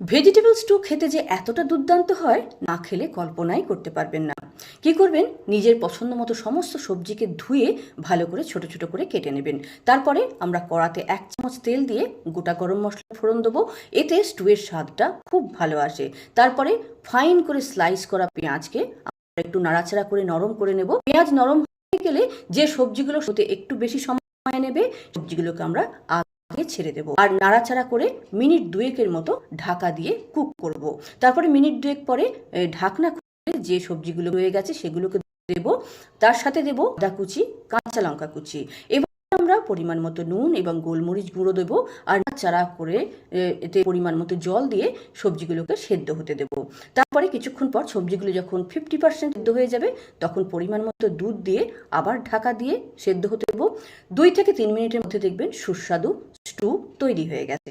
Vegetable stew খেতে যে এতটা দুর্দান্ত হয়, না খেলে কল্পনাই করতে পারবেন না। কি করবেন? নিজের পছন্দ মতো সমস্ত সবজিকে ধুয়ে ভালো করে ছোট ছোট করে কেটে নেবেন। তারপরে আমরা কড়াতে এক চামচ তেল দিয়ে গোটা গরম মশলা ফোড়ন দেবো। এতে স্টুয়ের স্বাদটা খুব ভালো আসে। তারপরে ফাইন করে স্লাইস করা পেঁয়াজকে আমরা একটু নাড়াচাড়া করে নরম করে নেব। পেঁয়াজ নরম হয়ে গেলে যে সবজিগুলো হতে একটু বেশি সময় নেবে, সবজিগুলোকে আমরা আগে ছেড়ে দেব। আর নাড়াচাড়া করে মিনিট দুয়েকের মতো ঢাকা দিয়ে কুক করব। তারপরে মিনিট দুয়েক পরে ঢাকনা খুলে যে সবজিগুলো রয়ে গেছে সেগুলোকে দেব। তার সাথে দেব আদা কুচি, কাঁচা লঙ্কা কুচি। এবার আমরা পরিমাণ মতো নুন এবং গোলমরিচ গুঁড়ো দেবো আর চারা করে এতে পরিমাণ মতো জল দিয়ে সবজিগুলোকে সেদ্ধ হতে দেবো। তারপরে কিছুক্ষণ পর সবজিগুলো যখন ফিফটি পার্সেন্ট সেদ্ধ হয়ে যাবে, তখন পরিমাণ মতো দুধ দিয়ে আবার ঢাকা দিয়ে সেদ্ধ হতে দেবো। দুই থেকে তিন মিনিটের মধ্যে দেখবেন সুস্বাদু স্টু তৈরি হয়ে গেছে।